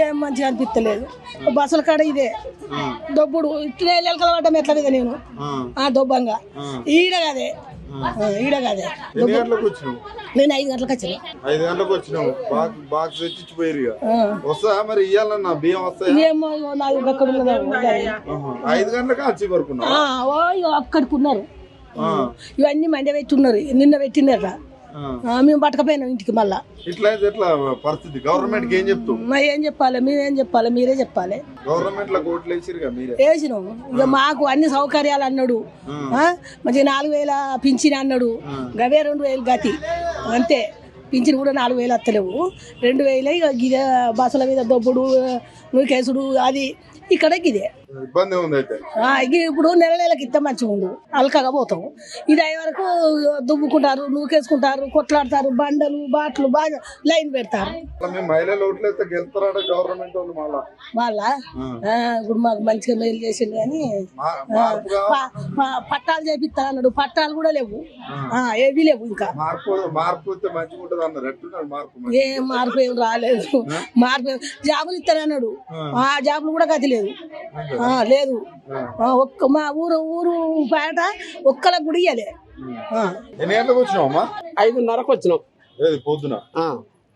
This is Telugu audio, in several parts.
ఏం మంచిగా అనిపిస్తలేదు బస్సుల కాడ ఇదే. దొబ్బుడు ఇట్లే పడ్డం ఎట్లా మీద నేను? ఆ, దొబ్బంగా. ఈడ కాదే. ఈడ కాదే. నేను ఐదు గంటలకు వచ్చిన. ఐదు గంటలకు వచ్చినావు. బాక్స్ తెచ్చిపోయారు. వస్తా మరి ఇయ్యాలన్నా? బియ్యం వస్తాయా? ఏమో నాలుగు అక్కడ. ఐదు గంటలకు వచ్చి అక్కడికి ఉన్నారు. ఇవన్నీ మండే పెట్టి ఉన్నారు. నిన్న పెట్టిండట ఆ, మేము పట్టకపోయినాం ఇంటికి మళ్ళా. ఇట్లా ఎట్లా పరిస్థితి? గవర్నమెంట్ ఏం చెప్తావు? మరి ఏం చెప్పాలి? మేమేం చెప్పాలి? మీరే చెప్పాలి. గవర్నమెంట్ వేసినాం. ఇక మాకు అన్ని సౌకర్యాలు అన్నాడు. ఆ, మంచిగా నాలుగు వేల పింఛన్ అన్నాడు. గవే రెండు వేలు గతి. అంతే. పింఛన్ కూడా నాలుగు వేలు వస్తలేవు రెండు వేలే గిదే బస్సుల మీద దొబ్బుడు నూకేసుడు అది ఇక్కడ గిదే. ఇబ్బంది ఉంది అయితే? ఇప్పుడు నెల నెలకి ఇస్తే మంచిగా ఉండు. అలకగా పోతాం ఇది అయ్యే వరకు దువ్వుకుంటారు నూకేసుకుంటారు కొట్లాడతారు బండలు బాట్లు బాగా లైన్ పెడతారు. వాళ్ళు ఇప్పుడు మాకు మంచిగా మెయిల్ చేసిండు కానీ పట్టాలు చేపిస్తా అన్నాడు. పట్టాలు కూడా లేవు. ఆ, ఏవి లేవు ఇంకా. మార్పు మార్పు ఏం మార్పు ఏం రాలేదు. మార్పు జాబులు ఇస్తానన్నాడు. ఆ. జాబులు కూడా గతి లేదు. ఆ, లేదు. ఆ, ఒక్క మా ఊరు ఊరు పేట ఒక్కలకు కూడా ఇయ్యలే. ఎన్ని గంటలకు వచ్చినావు అమ్మా ఐదున్నరకు వచ్చినాం. ఏది పొద్దున?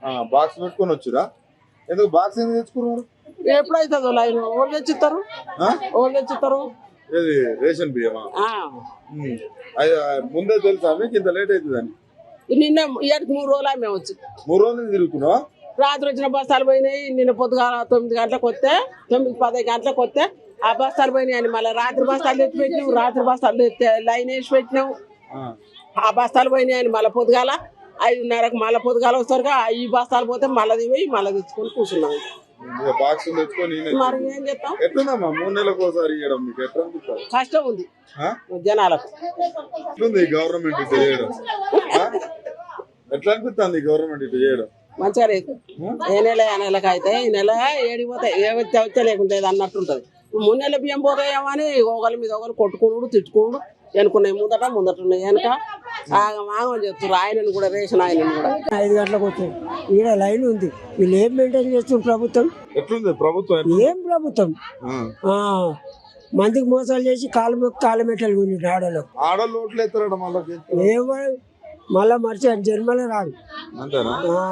ఆ. బాక్స్ పెట్టుకొని వచ్చిరా? ఎందుకు బాక్స్ ఎందుకు తెచ్చుకున్నారు ఎప్పుడైతుందో లైన్ ఎవరు తెచ్చిస్తారు? ఎవరు తెచ్చిస్తారు? ఏది రేషన్ బియ్యమా? ముందే తెలుసా మీకు? ఇంత లేట్ అవుతుందని. నిన్న ఏడుకి మూడు రోజులు మేము వచ్చి. మూడు రోజులు తిరుగుతున్నావా? రాత్రి వచ్చిన బస్తాలు పోయినాయి నిన్న పొద్దుగాల తొమ్మిది గంటలకు వస్తే తొమ్మిది పది గంటలకు వస్తే ఆ బస్తాలు పోయినాయి అని మళ్ళీ రాత్రి బస్తాలు తెచ్చి పెట్టినాం రాత్రి బస్తాలు లైన్ వేసి పెట్టినాం ఆ. బస్తాలు పోయినాయి అని మళ్ళీ పొద్దుగాల ఐదున్నరకు మళ్ళీ పొద్దుగాల వస్తారు ఈ బస్తాలు పోతే మళ్ళీ పోయి మళ్ళీ తెచ్చుకొని కూర్చున్నాం. బాక్స్ మరి ఏం చేస్తాం? ఎట్లుందమ్మా? మూడు నెలలకు ఒకసారి ఇవ్వడం మీకు ఎట్లా అనిపిస్తుంది? కష్టం ఉంది? జనాలకు. గవర్నమెంట్? ఎట్లా అనిపిస్తుంది గవర్నమెంట్ ఇట్లా చేయడం? మంచిగా లేదు ఏ నెల ఏ నెలకు అయితే ఈ నెల ఏడిపోతాయి ఏ వచ్చే వచ్చే లేకుంటే అన్నట్టు ఉంటుంది. మూడు నెలల బియ్యం పోతాయేమో అని ఒకరి మీద ఒకరు కొట్టుకున్నాడు తిట్టుకున్నాడు వెనుకున్నాయి ముందట ముందట ఉన్నాయి వెనక ఆగం ఆగం చెప్తారు ఆయనను కూడా రేషన్ ఆయనను కూడా. ఐదు గంటలకు వచ్చాయి ఈడ లైన్ ఉంది. వీళ్ళు ఏం మెయింటైన్ చేస్తున్నారు ప్రభుత్వం? ఎట్లుంది ప్రభుత్వం? ఏం ప్రభుత్వం? ఆ. ఆ, మందికి మోసాలు చేసి కాలు మొక్కి కాలు మెట్టలు గురించి ఆడలో ఆడోళ్ళు ఓట్లు ఎత్తారట మళ్ళీ ఏమో మళ్ళా మర్చి జన్మలో రాడు అంతేనా? ఆ,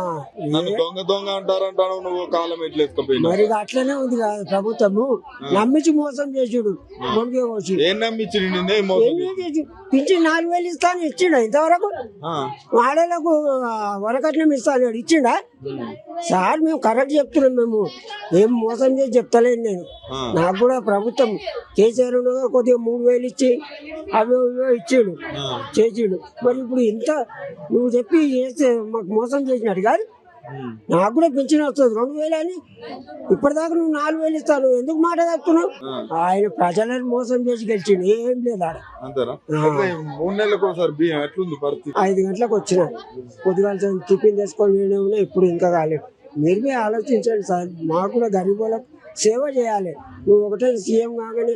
నన్ను దొంగ దొంగ అంటారంటాను నువ్వు కాలం ఎట్లా ఎత్తుకపోయినా మరి అట్లనే ఉంది కదా ప్రభుత్వము. నమ్మించి మోసం చేసుడు మునిగే వచ్చి ఏం నమ్మించి పింఛన్ నాలుగు వేలు ఇస్తాను ఇచ్చిండా ఇంతవరకు? ఆ. ఆడలకు వరకట్నం ఇస్తాను ఇచ్చిండా? సార్ మేము కరెక్ట్ చెప్తున్నాం మేము. ఏం మోసం చేసి చెప్తలేను నేను. నాకు కూడా ప్రభుత్వం కేసీఆర్ కొద్దిగా మూడు వేలు ఇచ్చి అవి ఇచ్చాడు చేసాడు. మరి ఇప్పుడు ఇంత నువ్వు చెప్పి చేస్తే మాకు మోసం చేసినట్టు కాదు నాకు కూడా పెన్షన్ వస్తుంది రెండు వేలు అని. ఇప్పటిదాకా నువ్వు నాలుగు వేలు ఇస్తాను ఎందుకు మాట తప్పుతున్నావు? ఆయన ప్రజలను మోసం చేసి గెలిచిండు ఏం లేదు ఆడ. ఐదు గంటలకు వచ్చిన. పొద్దుగాల టిఫిన్ చేసుకొని నేనే ఉన్నా ఇప్పుడు ఇంకా కాలేదు. మీరు మీ ఆలోచించండి సార్ మాకు కూడా గరీబులకు సేవ చేయాలి. నువ్వు ఒకటే సీఎం కాగానే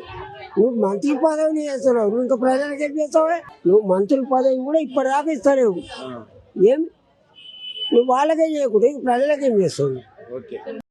నువ్వు మంత్రి పదవిని చేస్తున్నావు. నువ్వు ఇంకా ప్రజలకు ఏం చేస్తావా? నువ్వు మంత్రి పదవి కూడా ఇప్పటిదాకా ఇస్తలేవు. ఏం నువ్వు వాళ్ళకే చేయకుండా ఇంక ప్రజలకు చేస్తావు?